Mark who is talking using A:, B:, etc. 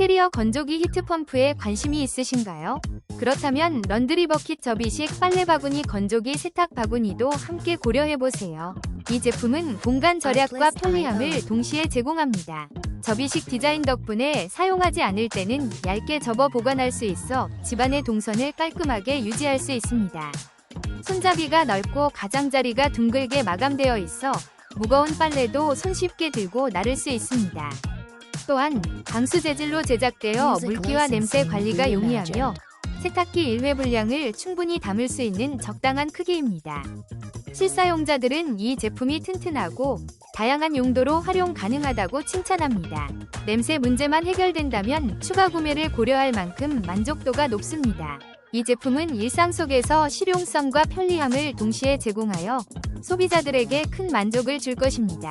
A: 캐리어 건조기 히트펌프에 관심이 있으신가요? 그렇다면 런드리 버킷 접이식 빨래 바구니 건조기 세탁 바구니도 함께 고려해보세요. 이 제품은 공간 절약과 편리함을 동시에 제공합니다. 접이식 디자인 덕분에 사용하지 않을 때는 얇게 접어 보관할 수 있어 집안의 동선을 깔끔하게 유지할 수 있습니다. 손잡이가 넓고 가장자리가 둥글게 마감되어 있어 무거운 빨래도 손쉽게 들고 나를 수 있습니다. 또한 방수 재질로 제작되어 물기와 냄새 관리가 용이하며 세탁기 1회 분량을 충분히 담을 수 있는 적당한 크기입니다. 실사용자들은 이 제품이 튼튼하고 다양한 용도로 활용 가능하다고 칭찬합니다. 냄새 문제만 해결된다면 추가 구매를 고려할 만큼 만족도가 높습니다. 이 제품은 일상 속에서 실용성과 편리함을 동시에 제공하여 소비자들에게 큰 만족을 줄 것입니다.